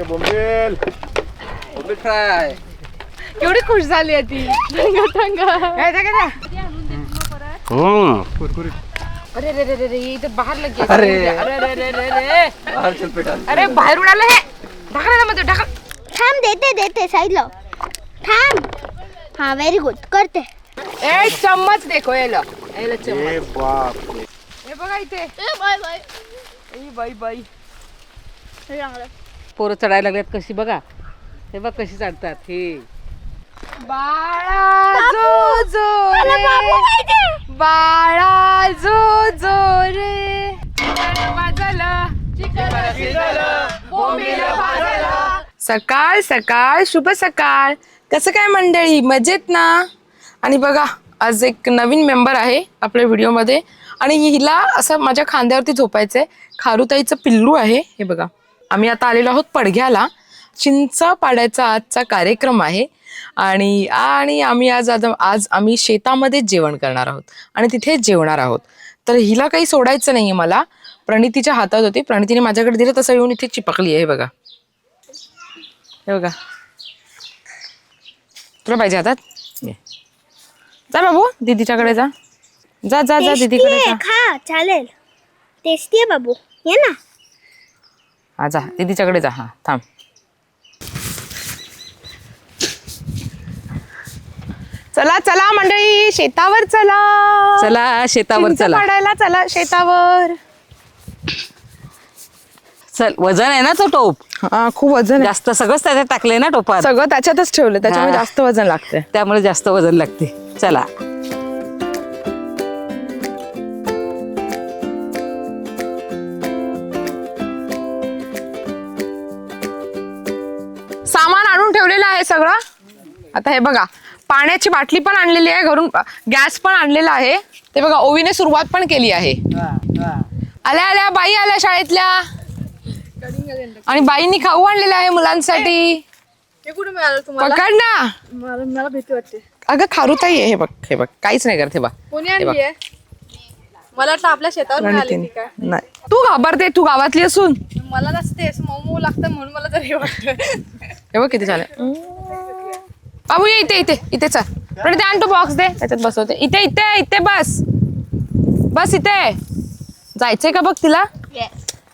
Okay बोंबेल. बोंबील fry. केवढी खुश झाली आहे ती. टंग अरे रे रे रे रे इथं बाहेर लगे अरे. अरे रे रे रे रे बाहेर चल पेटा. अरे बाहेर उडालं हे. ढकला ना मध्ये ढकल. थांब देते देते साईडला. थांब. हा व्हेरी गुड करते. ए चम्मच देखो याला. याला चम्मच. ए बाप. हे बघा इथे. बाय बाय. ए बाई बाई. पोरं चढायला लागल्यात कशी बघा. हे बघ कशी चढतात हे. बाळा जो जो रे. बाळा जो जो रे सकाळ सकाळ शुभ सकाळ. कसं काय मंडळी? मजेत ना? आणि बघा आज एक नवीन मेंबर आहे आपल्या व्हिडिओमध्ये. आणि हिला असं माझ्या खांद्यावरती झोपायचं आहे खारुताईचं पिल्लू आहे हे बघा. आम्ही आता आलेलो आहोत पडघ्याला. चिंच पाड्याचा आजचा कार्यक्रम आहे. आणि आणि आम्ही आज आज आज आम्ही शेतामध्येच जेवण करणार आहोत. आणि तिथेच जेवणार आहोत. तर हिला काही सोडायचं नाही आहे मला. प्रणितीच्या हातात होती. प्रणितीने माझ्याकडे दिलं तसं येऊन इथे चिपकली आहे बघा. हे बघा. तुला पाहिजे हातात. जा बाबू दीदीच्याकडे जा. जा जा जा दीदीकडे जा. चालेल. टेस्टी आहे बाबू. ये ना. हा जा. दीदीच्याकडे जा. हा थांब. चला चला मंडळी. शेतावर चला. चला शेतावर चिंच चला. पाडायला चला शेतावर. चल वजन आहे ना तो टोप? हा खूप वजन आहे. जास्त सगळंच त्याच्यात टाकलंय ना टोपात? सगळं त्याच्यातच ठेवलं त्याच्यामुळे हा. जास्त वजन लागते त्यामुळे जास्त वजन लागते चला. सगळं? आता हे बघा पाण्याची बाटली पण आणलेली आहे घरून गॅस पण आणलेला आहे. ते बघा ओवीने सुरुवात पण केली आहे. आल्या आल्या बाई आल्या शाळेतल्या. आणि बाईंनी खाऊ आणलेला आहे मुलांसाठी. पकड ना. मला मला भीती वाटते अगं खारुताई आहे हे बघ हे बघ काहीच नाही करते बा कोणी आणली आहे? मला वाटलं आपल्या शेतावर नाही. तू घाबरते तू गावातली असून. मला नसते मऊ मऊ लागतं म्हणून मला तरी वाटतं. हे बघ किती आहे बाबू ये इथे इथे इथे चल. पण ते आण तू बॉक्स दे. त्याच्यात बसवते. इथे इथे इथे बस. बस इथे. जायचंय का बघ तिला?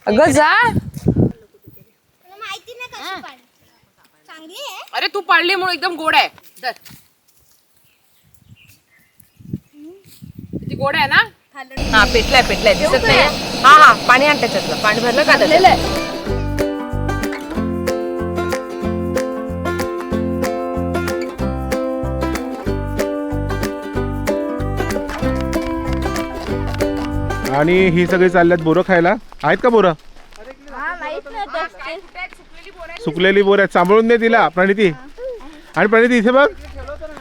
अगं जा. तुला माहिती नाही कशी पाड चांगली आहे. अरे तू पाडली म्हणून एकदम गोड आहे. धर. किती गोड आहे ना? हा पेटलाय पेटलाय. दिसत नाही हा हा पाणी आण त्याच्यातलं. पाणी भरलं का त्याच्यात? आणि ही सगळी चालल्यात बोरं खायला. आहेत का बोरं? सुकलेली बोरं आहेत. सांभाळून दे तिला प्रणिती. आणि प्रणिती इथे बघ.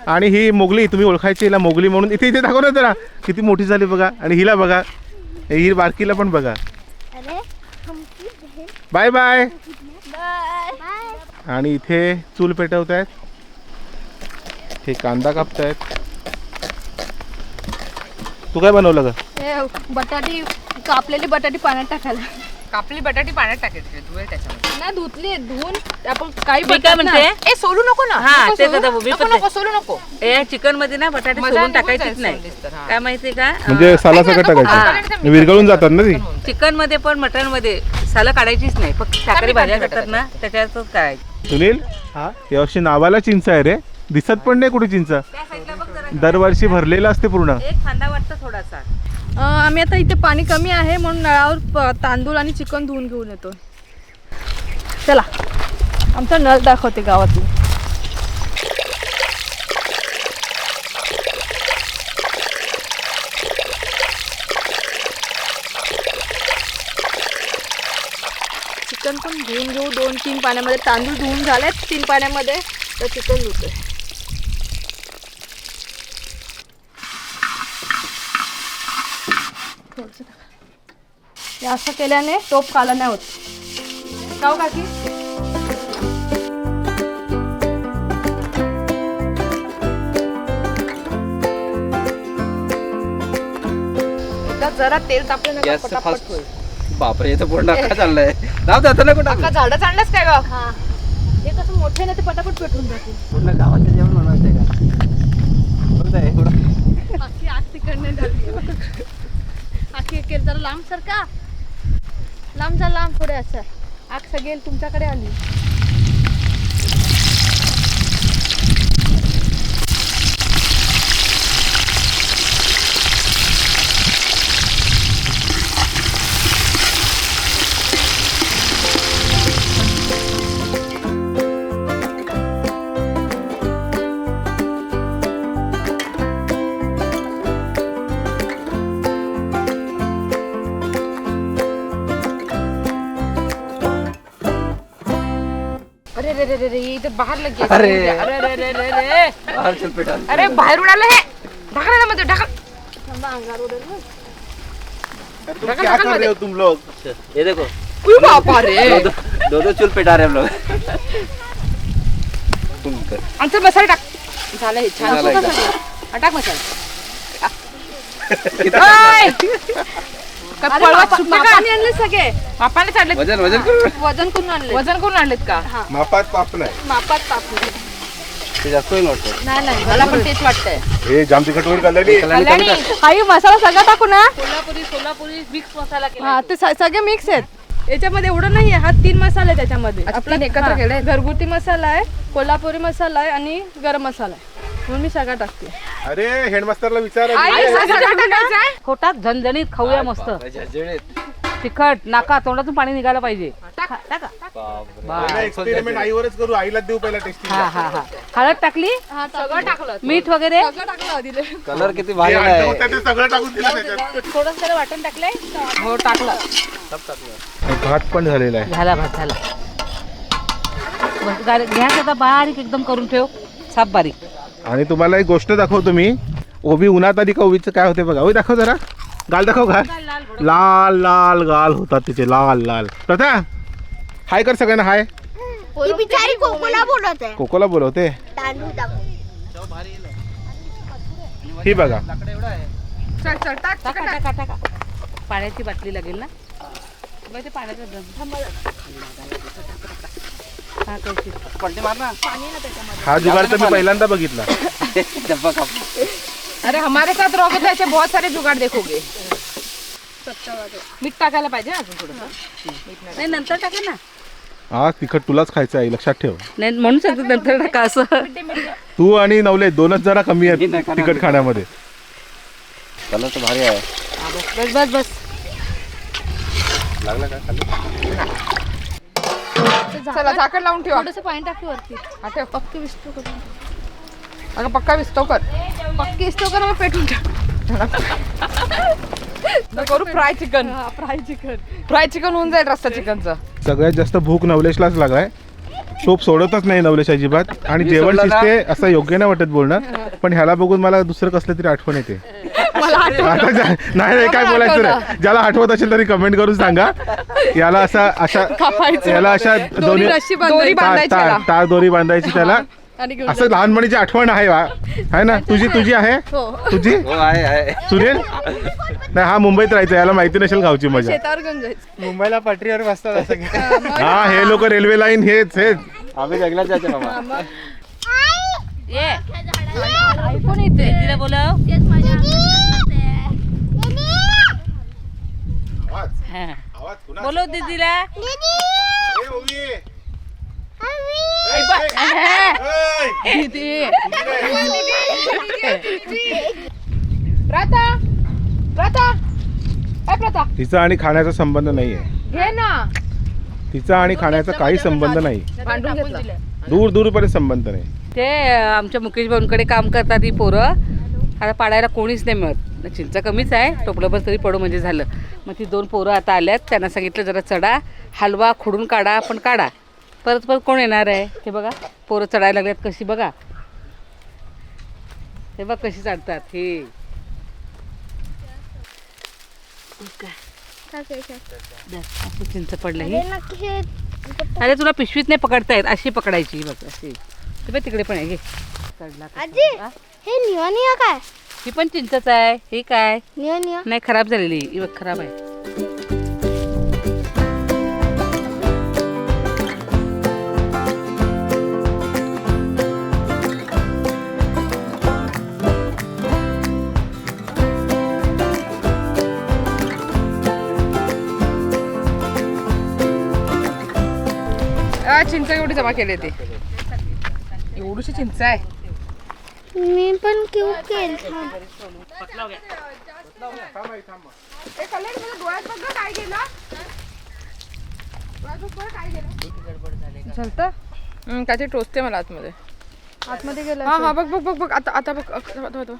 आणि ही मोगली तुम्ही ओळखायची हिला मोगली म्हणून. इथे इथे दाखव ना जरा. किती मोठी झाली बघा. आणि हिला बघा. ही बारकीला पण बघा. Bye bye. आणि इथे चूल पेटवत आहेत हे कांदा कापतायत. तू काय बनवलं ग? बटाटी कापलेली बटाटी पाण्यात टाकायला. कापली बटाटी पाण्यात टाकायची धुळे त्याच्यामध्ये. नाही धुतली धुवून आपण काही मी काय. म्हणते? ए सोलू नको ना. हा, नको तेच सोलू. आता मी नको पण नको सोलू नको. ए चिकनमध्ये ना बटाटे मजा सोलून निघून टाकायचीच जाईल नाही. सोललीस तर, हा. काय माहितीये का? म्हणजे साला सगळं नको, टाकायचं. विरघळून जातात ना ती. चिकनमध्ये पण मटनमध्ये सालं काढायचीच नाही. फक्त शाकाहारी भाज्या करतात ना त्याच्यातच काढायची. सुनील यावर्षी नावाला चिंच आहे रे. दिसत पण नाही कुठे चिंच. दरवर्षी भरलेलं असते पूर्ण? एक खांदा वाटतं थोडासा. अं, आम्ही आता इथे पाणी कमी आहे म्हणून नळावर प- तांदूळ आणि चिकन धुवून घेऊन येतो चला आमचा नळ दाखवते गावातून. चिकन पण धुवून घेऊ दोन तीन पाण्यामध्ये. तांदूळ धुवून झालेत तीन पाण्यामध्ये तर चिकन धुतोय. हे असं केल्याने टोप काला नाही होत. काव काकी? एकदा जरा तेल तापलं ना का होईल. बापरे पूर्ण काय चाललंय? जाऊ दे आता नको टाकू. का झाडं चाललंच काय ग? हे. कसं मोठे ना ते पटापट पेटून जाते. पूर्ण गावाचं जेवण बनवायचंय का? कोणतं आहे? एवढं? आखी आग तिकडनं झाली. आखी केलं जरा लांब सर का? लांब जा लांब पुढे असं. आग सगळी तुमच्याकडे आली. अरे रे रे रे बाहेर लगे अरे. अरे रे रे रे रे बाहेर चल पेटाल अरे हे ढकल ना मध्ये ढकल तुम क्या कर रहे हो तुम लोग? ये देखो। उई बापा रे दो दो- दो दो चुल पेटा रहे हम लोग। तुम कर। आमचं मसाला टाक झालं हे छान झालं सुका एकदा. झालं. हा, टाक मसाला ओय! काय अरे आणले सगळे. मापाने चाललेत. वजन वजन करू वजन करून आणले वजन करून आणलेत का? मापात पापलाय मापात तापले ते जास्त होईल वाटतं. नाही नाही मला पण तेच वाटतंय. हे जाम तिखट कल्याणी कल्याणी कमी कर. आई मसाला सगळा टाकू ना. कोल्हापुरी सोलापुरी मिक्स मसाला केला हा ते. स- सगळे मिक्स आहेत. याच्यामध्ये एवढं नाही आहे हा तीन मसाले आहेत त्याच्यामध्ये. आपला एकत्र? घरगुती मसाला आहे कोल्हापुरी मसाला आहे आणि गरम मसाला आहे. म्हणून मी सगळा टाकते. अरे हेडमास्टरला विचार? खोटात झणझणीत खाऊया मस्त. झणझणीत. तिखट नाका तोंडातून पाणी निघायला पाहिजे. टाका. एक्सपेरिमेंट आईवरच करू आईला देऊ पहिला टेस्टिंग हा हा हा. हळद टाकली? सगळं टाकलं. मीठ वगैरे? सगळं टाकलं दिले कलर किती भारी आहे. ते सगळं टाकून दिलं त्याच्यात. थोडं जरा वाटण टाकलंय. हो टाकलं. भात पण झालेला आहे. झाला भात झाला. बस गार- गॅस आता बारीक एकदम करून ठेव. साप बारीक. आणि तुम्हाला एक गोष्ट दाखवतो मी. ओबी उन्हात आधी का ओबीचं काय होते बघा. ओबी दाखव जरा. गाल दाखव गाल. लाल लाल गाल होतात तिचे. लाल लाल. प्रथा हाय कर सगळ्यांना हाय. ही बिचारी कोकोला बोलत आहे. कोकोला बोलवते. ही बघा. पाण्याची बाटली लागेल ना? ते पाण्याचा पलटी मार ना हा जुगाड तर मी पहिल्यांदा बघितला. डब्बा काप अरे हमारे साथ रहोगे तो ऐसे बहुत सारे जुगाड़ देखोगे. मीठ टाकायला पाहिजे ना अजून थोडं नाही नंतर टाका ना. हा तिखट तुलाच खायचं आहे लक्षात ठेव. नाही म्हणून सांगतो नंतर टाका असं. तू आणि नवले दोनच जरा कमी मी आहेत खाणार. तिखट खाण्यामध्ये. कलर तर भारी आहे. बस बस बस. लागला का खाली? चला झाकण लावून ठेवा. थोडस पाणी टाकी वरती. हा ठेव. पक्की विस्तू करून. अगं पक्का विस्तो कर. पक्की विस्तू मग पेटून टाक. करू फ्राय चिकन. हा फ्राय चिकन. फ्राय चिकन होऊन जाईल रस्ता चिकनचं. सगळ्यात जास्त भूक नवलेशलाच लागलाय. टोप सोडतच नाही नवलेश अजिबात. आणि जेवण. शिजते असं योग्य नाही वाटत बोलणं. पण ह्याला बघून मला दुसरं कसलं तरी आठवण येते. आता जा- नाही नाही काय बोलायचं नाही. ज्याला आठवत असेल तरी कमेंट करून सांगा. याला असा अशा याला अशा दोन्ही रस्सी दोरी ता- बांधायची याला. तार दोरी बांधायची त्याला. आणि घेऊन असं लहानपणीची आठवण आहे वा आहे ना? तुझी तुझी आहे? हो. तुझी? हो आहे आहे. सुनील नाही हा मुंबईत राहायचा. याला माहिती नसेल गावची मजा. शेतावर घेऊन जायचं. मुंबईला पटरीवर बसतात असं हा हे लोक रेल्वे लाईन हेच हेच. आम्ही जंगलात जायचे मामा. ऐकून येते तिला बोलाव. बोलव दीदीला. तिचा आणि खाण्याचा संबंध नाहीये. घे ना. तिचा आणि खाण्याचा काही संबंध नाही. घेतलं. दूर दूरपर्यंत संबंध नाही. ते आमच्या मुकेश भाऊंकडे काम करतात ही पोरं. आता पाडायला कोणीच नाही मिळत. चिंचा कमीच आहे. टोपलंभर तरी पडू म्हणजे झालं. मग ती दोन पोरं आता आल्यात त्यांना सांगितलं जरा चढा हलवा खुडून काढा पण काढा. परत परत कोण येणार आहे? हे बघा पोरं चढायला लागल्यात कशी बघा. हे बघ कशी चढतात हे. चिंच पडलं अरे तुला पिशवीत नाही पकडता येत अशी पकडायची बघ अशी. ते बघ तिकडे पण आहे घे. चढला काय? ही पण चिंचच आहे. ही काय? नाही खराब झालेली. ही बघ खराब आहे. चिंच एवढी जमा केली ते एवढीशी चिंच आहे. मी पण क्यूट केलं. चलतं? काहीतरी टोचते मला आतमध्ये. आतमध्ये गेलं हा हा बघ बघ बघ बघ आता आता बघ आता.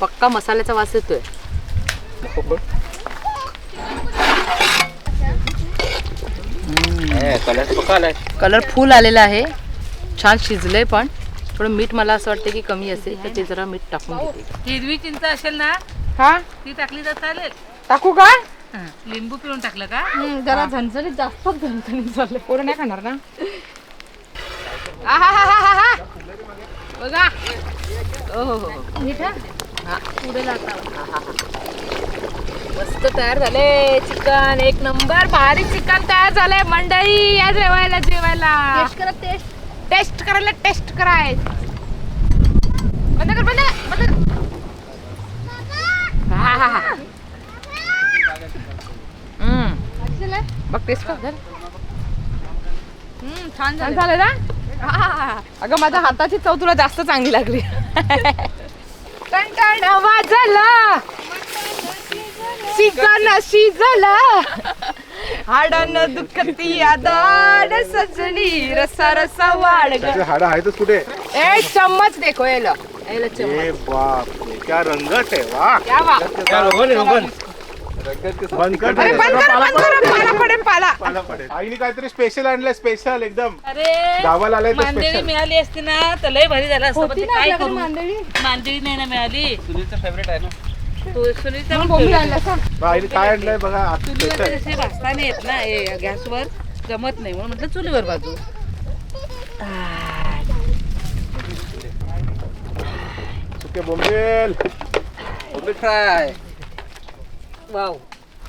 पक्का मसाल्याचा वास येतोय. कलर फुल आलेला आहे. छान शिजलंय पण. थोडं मीठ मला असं वाटतं की कमी असेल तर ते जरा मीठ टाकून घेते. हिरवी चिंच असेल ना हा? ती टाकली तर चालेल. टाकू का? लिंबू पिळून टाकलं का? जरा झणझणीत जास्त झणझणीत झाले पोरं नाही खाणार ना. बघा. हो हो हो हा? मस्त तयार झाले चिकन. एक नंबर भारी चिकन तयार झालंय मंडळी या जेवायला जेवायला. टेस्ट करा टेस्ट. टेस्ट करायला टेस्ट कराय बंद कर बंद बंद. हा, हा, हा. हम्म. बघ टेस्ट कर झालं. हम्म, छान छान झालं झालं ना आहाहा. अगं माझ्या हाताची चव तुला जास्त चांगली लागली टणटण वाजला चिकन शिजला हाडानं दुखती दाड सजनी रसा रसा वाढ ग. त्याचे हाडं आहेतच कुठे? ए चम्मच देखो ये लो ये लो चम्मच. ए बाप रे, क्या रंगत आहे वा. क्या वा. बनकट अरे आहे. बंद करा बंद करा पाला पडेल. पाला पाला. पडेल. आईने काहीतरी स्पेशल आणलंय स्पेशल एकदम. अरे गावाला आलंय तर मांदेली स्पेशल मिळाली असती ना तर लय भारी झालं असतं. पण ते काय करू? मांदळी मांदेली नाही ना मिळाली. सुनीलचं फेवरेट आहे ना. तू सुनीलचा पण बोंबील favorite. आणला का आईने काय आणलंय बघा चुलीवर. जसे भाजता नाही येत ना हे गॅसवर जमत नाही म्हणून म्हटलं चुलीवर बाजू. सुके बोंबेल. फ्राय. वाव.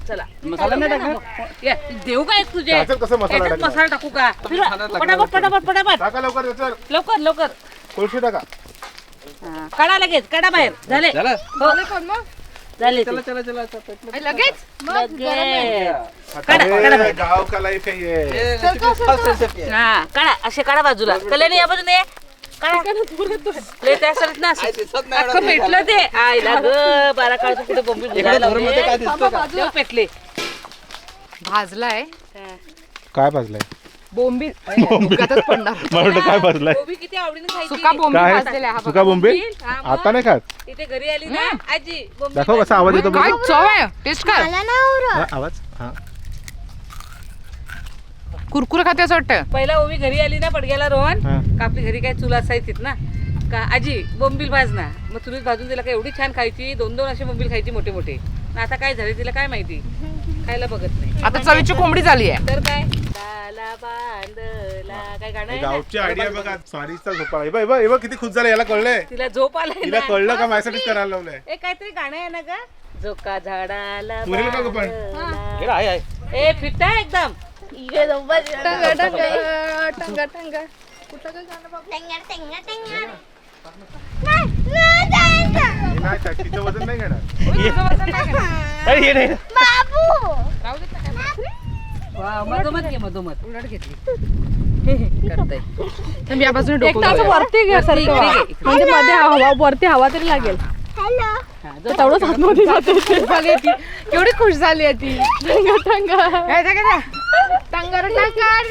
चला. मसाला नाही टाकला? ये, देऊ का एक तुझे? कसं मसाला याच्यात टाकणार? मसाला टाकू का? फिरवा. मसाला टाकला पटापट पटापट पटापट. टाका लवकर लवकर लवकर. कोळशी टाका. हा, काढा लगेच काढा बाहेर. झाले. झालं? हो. झाले ते. चला चला चला चला पेटलं. लगेच? लगेच काढा, काढा अरे, बाहेर. गाव का लाईफ आहे ये. ए, रेसिपी फास्ट रेसिपी आहे. हा काढा असे काढा बाजूला. कल्याणी या बाजूने ये. काढा. लय त्या साईड ना काय दिसत नाही अख्खं पेटलं ते. आईला ग बारा काळचं पुढे बोंबी इकडे धोरणमध्ये काय दिसतं का? तेव्हा पेटले. भाजलाय. काय भाजलंय? बोंबील. पडणार. मला वाटतं काय किती आवडीने खायची. सुका बोंबील काय भाजलेला आहे सुका बोंबील? हा, मग. आता नाही खात? इथे घरी आली ना आजी बोंबी दाखव कसा आवाज येतो बघ. काय बघ चव आहे? टेस्ट कर. मला नाही आवडत हा, आवाज? हा. कुरकुर खाते असं वाटतं. पहिला ओवी घरी आली ना पडग्याला रोहन. हा. का आपली घरी काय चुला असायचीत ना. का आजी बोंबील भाज ना. मग चुलीत भाजून तिला काय एवढी छान खायची दोन दोन असे बोंबील खायची मोठे मोठे आता काय झाले तिला काय माहिती? खायला बघत नाही. आता चवीची कोंबडी झाली आहे. तर काय? लाला बांधला. काय गाणं आहे ना? गावची आयडिया बघा. सॉरीचा झोपाळा हे बघ, हे बघ, हे बघ किती खुश झालं याला कळलंय? तिला झोप आलाय तिला ना. कळलं का माझ्यासाठीच करायला लावलंय? ए काहीतरी गाणं आहे ना का झोका झाडाला पुरेल का गं पण? बांधला. आहे ए फिट आहे एकदम. टंग टंग टंग टंग कुठं काय गाणं बाबा? टेंगर टेंगर टेंगर नाही, नाही. जायचं. नाही काय, तिचं वजन नाही घेणार. अरे हे नाही. बाबू! वा, मधोमध घे मधोमध. उलट घेतली. करताय. तर मी या बाजूने एक डोकं तास घालूया. वरती घे सारखं. म्हणजे मध्ये हवा वरती हवा तरी लागेल. हॅलो! हा, जो- तेवढंच आतमध्ये जाते झाली ती. केवढी खुश झाली आहे ती. टंग टंग. काय ते काय ते? टांगर टांगर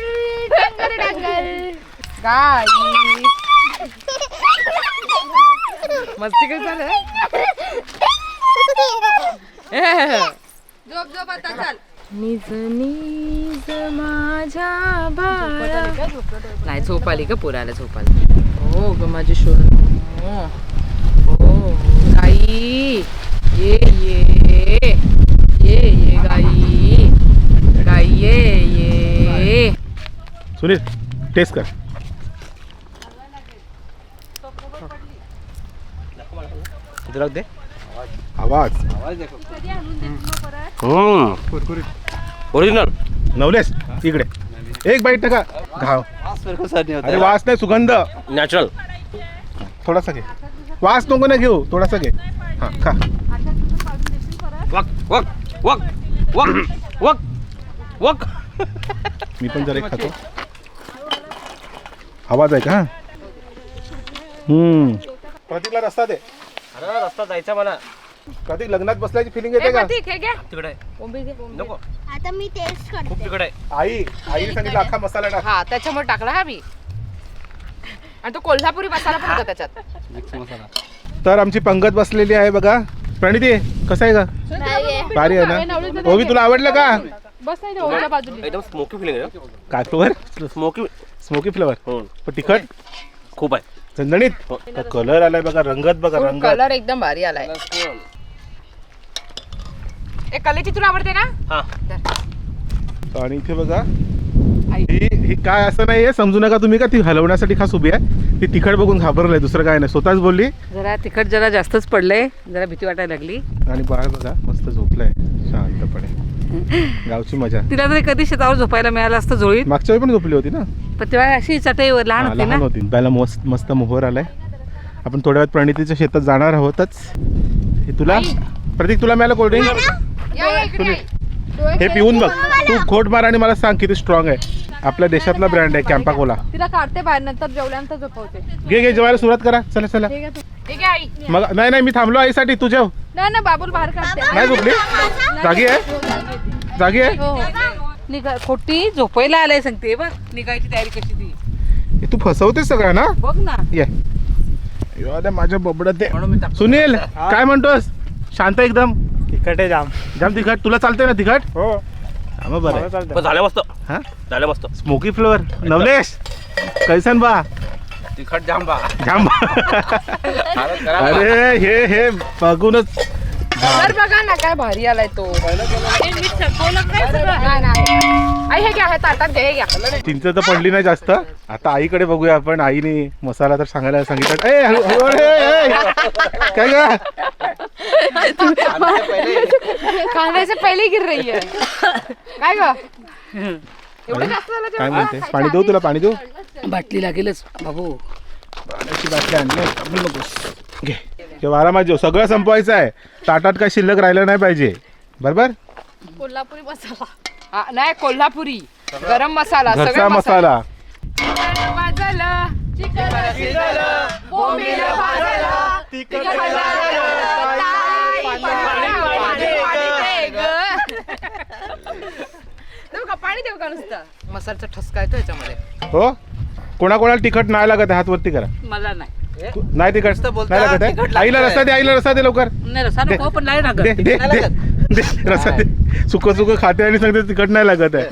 टांगर टांगर. गाई मस्ती काय झालं झोप झोप आता चाल निज निज माझ्या बाळा नाही झोप आली का पुराला झोप आली? हो ग माझी शोर हो. हो गाई ये ये ये ये गाई. गाई ये ये. सुनील टेस्ट कर. रख दे। आवाज। ओरिजिनल नवलेस इकडे. एक बाईट टाका घाव. अरे वास नाही सुगंध. नेचुरल थोडासा घे. वास नको ना घेऊ थोडासा घे. हा खा. वक वक वक वक वक वक. मी पण जरा एक खातो. आवाज आहे का? हम्म. प्रतीकला रस्ता दे. अरे रस्ता जायचा मला. प्रतीक लग्नात बसल्याची फिलिंग येते का? ठीक आहे घ्या. तिकडे आहे. नको. आता मी टेस्ट खूप करते तिकडे आहे. आई आईने सांगितलं अख्खा मसाला टाक. हा त्याच्यामुळे टाकला हा मी. आणि तो कोल्हापुरी मसाला पण होता त्याच्यात. तर आमची पंगत बसलेली आहे बघा. प्रणिती कसं आहे का भारी आहे ना? ओवी तुला आवडलं का? बस नाही बाजूला एकदम स्मोकी फिलिंग आहे ना काय फ्लेवर स्मोकी स्मोकी फ्लेवर हो. पण तिखट? खूप आहे. झणझणीत कलर आलाय बघा रंगत बघा रंगत. कलर एकदम भारी आलाय. एक कलेची तुला आवडते ना? हा. आणि इथे बघा ही ही काय असं नाहीये समजू नका तुम्ही का ती हलवण्यासाठी खास उभी आहे? ती तिखट बघून घाबरलंय दुसरं काय नाही स्वतःच बोलली. जरा तिखट जरा जास्तच पडलंय जरा भीती वाटायला लागली. आणि बाळ बघा मस्त झोपलाय शांतपणे. गावची मजा. तिला तरी कधी शेतावर झोपायला मिळालं असतं जोळीत. मागच्या वेळी पण झोपली होती ना? पण तेव्हा अशी चटईवर लहान हा, होती लहान ना होती. त्याला मस्त मस्त मोहर आलाय. आपण थोड्या वेळात प्रणितीच्या शेतात जाणार आहोतच. हे तुला? प्रतीक तुला मिळालं कोल्ड्रिंक हे पिऊन बघ. तू घोट मार आणि मला सांग किती स्ट्रॉंग आहे. आपल्या देशातला ब्रँड आहे कॅम्पा कोला तिला काढते बाहेर नंतर जेवल्यानंतर झोपवते. घे घे जेवायला सुरुवात करा. चला चला. ठीक आहे तू. ठीक आहे आई. मग नाही नाही मी थांबलो आईसाठी. तू जेव. नाही ना बाबूल बाहेर काढते. नाही झोपली? जागी आहे? जागी आहे हो. निघा खोटी झोपायला आलाय सांगते. बघ निघायची तयारी कशी ती. हे तू फसवतेस सगळं ना? बघ ना. ये. अयो, अरे माझ्या बबडत आहे सुनील काय म्हणतोस? शांत एकदम. तिखट आहे जाम. जाम तिखट? तुला चालतंय ना तिखट? हो. हा, मग बरं आहे. पण झालं मस्त हा? झालं मस्त स्मोकी फ्लेवर नवलेश कैसन बा? तिखट जाम बा जाम अरे हे हे बघूनच कलर बघा ना काय भारी आलाय तो. नाही, नाही. आई हे घ्या हे ताटात घ्या हे घ्या. चिंच तर पडली नाही जास्त. आता आईकडे बघूया आपण. आईने मसाला तर सांगायला सांगितलं. ए हळू हळू ए, ए, काय ग? खाण्याचे पहिले गिर रही आहे. काय ग? एवढं जास्त झालं काय म्हणते? पाणी देऊ तुला पाणी देऊ? बाटली लागेलच. बाबू पाण्याची बाटली आणली आहे. थांबू नकोस घे. जेव्हा आरामात जेव. सगळं संपवायचं आहे. ताटात काय शिल्लक राहिलं नाही पाहिजे. बरोबर? कोल्हापुरी मसाला. हा, नाही कोल्हापुरी. गरम मसाला घरचा सगळा मसाला. वाजलं देऊ का पाणी देऊ का नुसतं? मसाल्याचा ठसका येतो याच्यामध्ये. हो? कोणाकोणाला तिखट नाही लागत आहे, हात वरती करा. मला नाही. तू- नाही तिखट? नुसतं बोलता, नाही लागत तिखट आहे लागतंय. आईला रस्ता दे आईला रस्ता दे लवकर. नाही रसा नको पण नाही दे लागत. दे दे नाही दे. रस्ता दे सुक सुक खाते आणि सांगते तिखट नाही लागत आहे.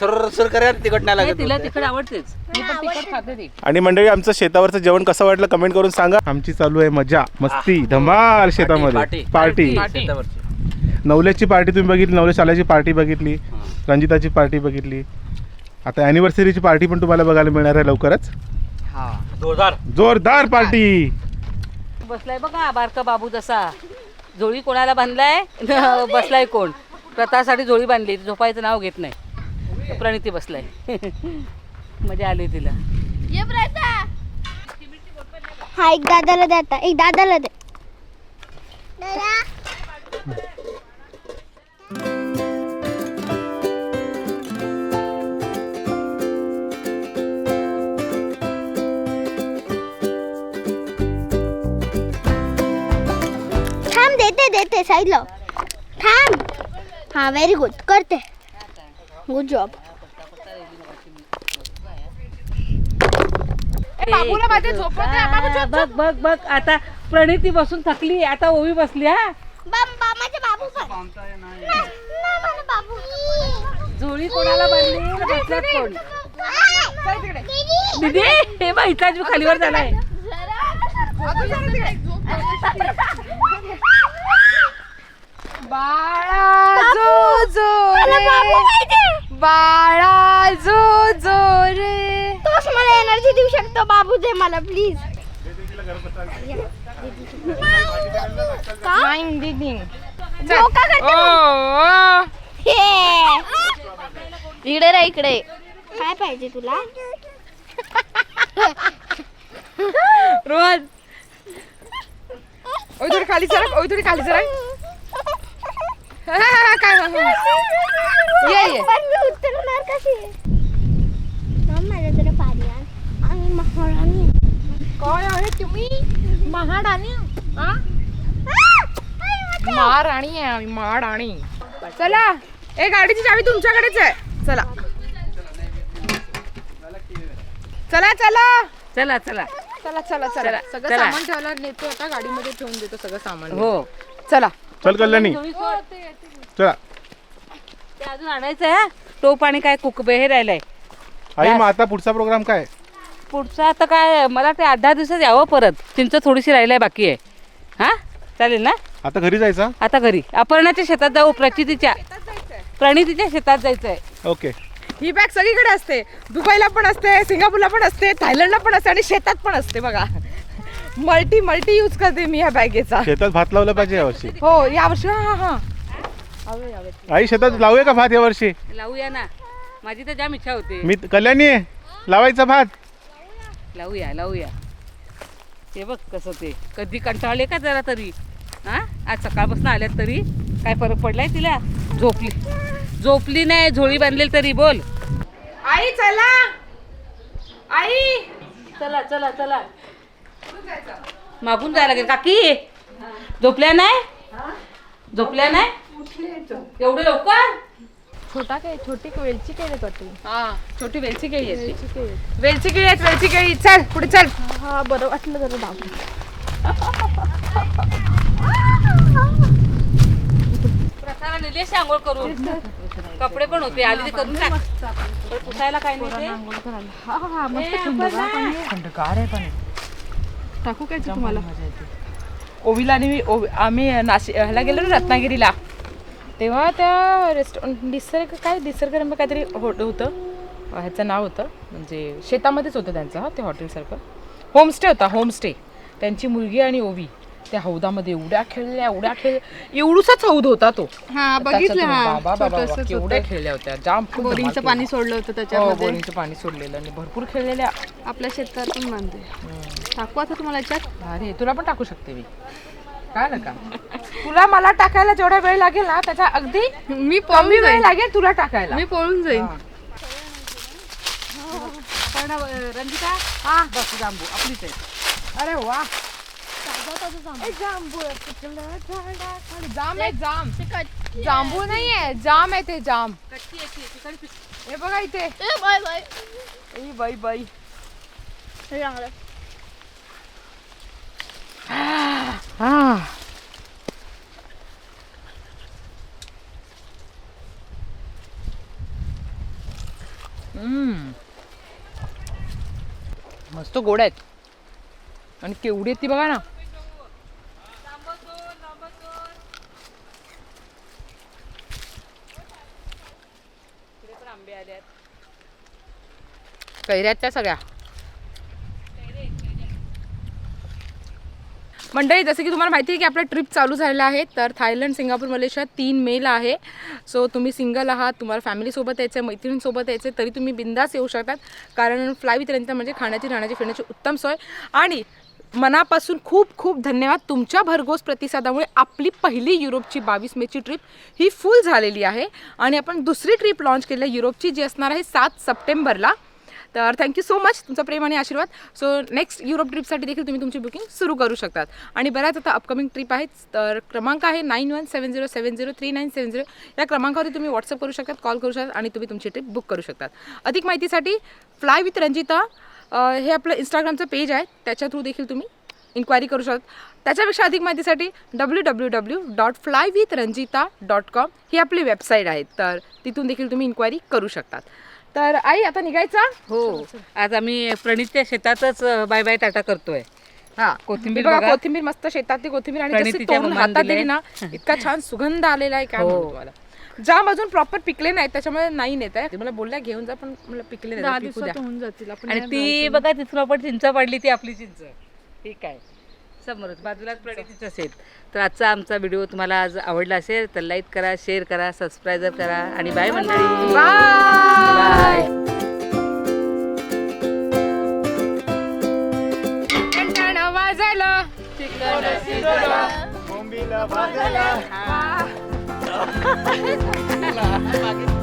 सर सर करा तिखट नाही नाही, लागत तिला तिखट आवडतेच. मी पण तिखट खाते ती. आणि मंडळी आमचं शेतावरचं जेवण कसं वाटलं कमेंट करून सांगा. आमची चालू आहे मजा. मस्ती धमाल शेतामध्ये. पार्टी. पार्टी. शेतावरची. नवलेशची पार्टी तुम्ही बघितली नवलेश आल्याची पार्टी बघितली रंजिताची पार्टी बघितली. आता अॅनिव्हर्सरीची पार्टी पण तुम्हाला बघायला मिळणार आहे लवकरच. हा. जोरदार. जोरदार पार्टी! बसलाय बघा बारका बाबू जसा. जोळी कोणाला बांधलाय? बसलाय कोण? प्रथासाठी जोळी बांधली झोपायचं नाव घेत नाही. प्रणिती बसलाय. मजा आली तिला. हा एक दादाला दे आता एक दादाला दे. थांब देते देते साईडला थांब. हा व्हेरी गुड करते. गुड जॉब बाबूला माझ्या झोपवते बाबू झोप बघ बघ बघ. आता प्रणिती बसून थकली आता ओवी बसली हा. बाबा नाही, जोळी कोणाला बांधली? बसल्यात कोण? दीदी. दीदी हे बघ इथला जीव खालीवर झालाय. बाळा जो जो रे. बाळा जो जो रे. तोच मला एनर्जी देऊ शकतो बाबू दे मला प्लीज नाही दीदी धोका करते ओ हे. इकडे रे इकडे. काय पाहिजे तुला? रोहन. थोडी खाली सरक थोडी खाली सरक. काय ये ये. पण मी उतरणार कशी? माझ्याकडे पाणी आण. महाराणी. काय आहे तुम्ही? महाराणी? आ! महाराणी आहे आम्ही महाराणी चला ए गाडीची चावी तुमच्याकडेच आहे. चला. चला चला. चला चला. चला चला चला. सगळं चला. सामान ठेवायला नेतो आता गाडीमध्ये ठेवून देतो सगळं सामान. हो. चला. चल कल्याणी. चला. ते अजून आणायचं आहे टोप आणि काय कुकबे हे राहिलंय. आई मग आता पुढचा प्रोग्राम काय? पुढचं आता काय मला ते आठ दहा दिवसात यावं परत. चिंच थोडीशी राहिलाय बाकी आहे. हा? चालेल ना? आता घरी जायचा? आता घरी. अपर्णाच्या शेतात जाऊ प्रचितीच्या. प्रणितीच्या शेतात जायचं आहे ओके. ही बॅग सगळीकडे असते. दुबईला पण असते सिंगापूरला पण असते थायलंडला पण असते आणि शेतात पण असते बघा. मल्टी मल्टी यूज करते मी ह्या बॅगेचा. शेतात भात लावलं पाहिजे यावर्षी हो यावर्षी हा हा आई शेतात लावूया का भात यावर्षी लावूया ना. माझी तर जाम इच्छा होती. मी कल्याणी आहे लावायचा भात? लावूया लावूया. ते बघ कसं ते. कधी कंटाळले का जरा तरी? हा? आज सकाळपासून आल्यात तरी काय फरक पडलाय तिला? झोपली. झोपली नाही झोळी बांधलेली तरी बोल. आई चला. आई. चला चला चला. मागून जायला लागेल. काकी झोपल्या नाही? झोपल्या नाही? एवढे लवकर? छोटा काय छोटी वेलची केली करते हा छोटी वेलची केळी आहे ती. वेलची केळी आहेत वेलची केळी चल पुढे चल. हा बरं वाटलं जरा दाबून. आंघोळ करून कपडे पण होते आली ते करून टाक. पण पुसायला काय नाही ते. हा हा थंडगार आहे पण. टाकू काय ते तुम्हाला? ओवीला आणि मी ओवी आम्ही नाशिक ह्याला गेलो ना रत्नागिरीला. तेव्हा त्या रेस्टॉरंट निसर्ग काय? निसर्गरम्य काहीतरी होट होतं. अं, ह्याचं नाव होतं. म्हणजे शेतामध्येच होतं त्यांचं हा ते हॉटेलसारखं होमस्टे होता होमस्टे त्यांची मुलगी आणि ओवी. त्या हौदामध्ये एवढ्या खेळल्या एवढ्या खेळ एवढूसाच हौद होता तो. हा बघितलं हा. बाबा बाबा छोटंसंच होतं. खेळल्या होत्या. जाम खूप धमाल बोरिंगचं केली. पाणी सोडलं होतं हो त्याच्यामध्ये बोरिंगचं पाणी सोडलेलं आणि भरपूर खेळलेल्या. आपल्या शेतातून बांधते टाकू आता तुम्हाला याच्यात? अरे तुला पण टाकू शकते मी. काय ना का तुला मला टाकायला जेवढा वेळ लागेल ना त्याच्या अगदी मी कमी पळून वेळ जाईन. लागेल तुला टाकायला. मी पळून जाईन. पण अं, रंजिता? हा बस जांबू आपलीच आहे. अरे वा. जाम आहे जाम. जांभूळ नाहीये जाम आहे ते जाम. हे बघा इथे. ए, बाय बाय ए बाई बाई. हे चांगलं. हा. मस्त गोड आहेत. आणि केवढी आहेत ती बघा ना. कैऱ्यात त्या सगळ्या. मंडळी जसं की तुम्हाला माहिती आहे की आपला ट्रिप चालू झालेला आहे तर थायलंड सिंगापूर मलेशिया तीन मेला आहे. सो तुम्ही सिंगल आहात तुम्हाला फॅमिलीसोबत यायचं आहे मैत्रिणींसोबत यायचं आहे तरी तुम्ही बिंदास येऊ शकतात. कारण फ्लाय विथ म्हणजे खाण्याची राहण्याची फिरण्याची उत्तम सोय. आणि मनापासून खूप खूप धन्यवाद तुमच्या भरघोस प्रतिसादामुळे आपली पहिली युरोपची बावीस मेची ट्रिप ही फुल झालेली आहे. आणि आपण दुसरी ट्रिप लॉन्च केली आहे युरोपची जी असणार आहे सात सप्टेंबरला. तर थँक्यू सो मच तुमचा प्रेम आणि आशीर्वाद. सो नेक्स्ट युरोप ट्रिपसाठी देखील तुम्ही तुमची बुकिंग सुरू करू शकतात. आणि बऱ्याच आता अपकमिंग ट्रिप आहेत. तर क्रमांक आहे nine one seven zero seven zero three nine seven zero या क्रमांकावरती तुम्ही व्हॉट्सअप करू शकतात कॉल करू शकतात आणि तुम्ही तुमची ट्रिप बुक करू शकतात. अधिक माहितीसाठी फ्लाय विथ रंजिता हे आपलं इंस्टाग्रामचं पेज आहे. त्याच्या थ्रू देखील तुम्ही इन्क्वायरी करू शकता त्याच्यापेक्षा अधिक माहितीसाठी W W W dot fly with Ranjita dot com ही आपली वेबसाईट आहे. तर तिथून देखील तुम्ही इन्क्वायरी करू शकतात. तर आई आता निघायचा? हो. आज आम्ही प्रणितच्या शेतातच बाय बाय टाटा करतोय. हा. कोथिंबीर बघा. कोथिंबीर मस्त शेतातली कोथिंबीर आणि जशी प्रणितीच्या तोडून मम्माने हातात. दिली ना इतका छान सुगंध आलेला आहे काय हो. म्हणू तुम्हाला. जाम अजून प्रॉपर पिकले नाहीत त्याच्यामुळे नाही नेत आहे. मला बोलल्या घेऊन जा पण मला पिकले दहा नाही पिकू द्या. दिवसात होऊन जातील आपण आणि नाही ती बघा तिथून आपण चिंच पडली ती आपली चिंच. ठीक आहे. समोरच बाजूलाच प्रगतीच असेल. तर आजचा आमचा व्हिडिओ तुम्हाला आज आवडला असेल तर लाईक करा शेअर करा सबस्क्राईबर करा आणि बाय मंडळी. बाय. वाजलं.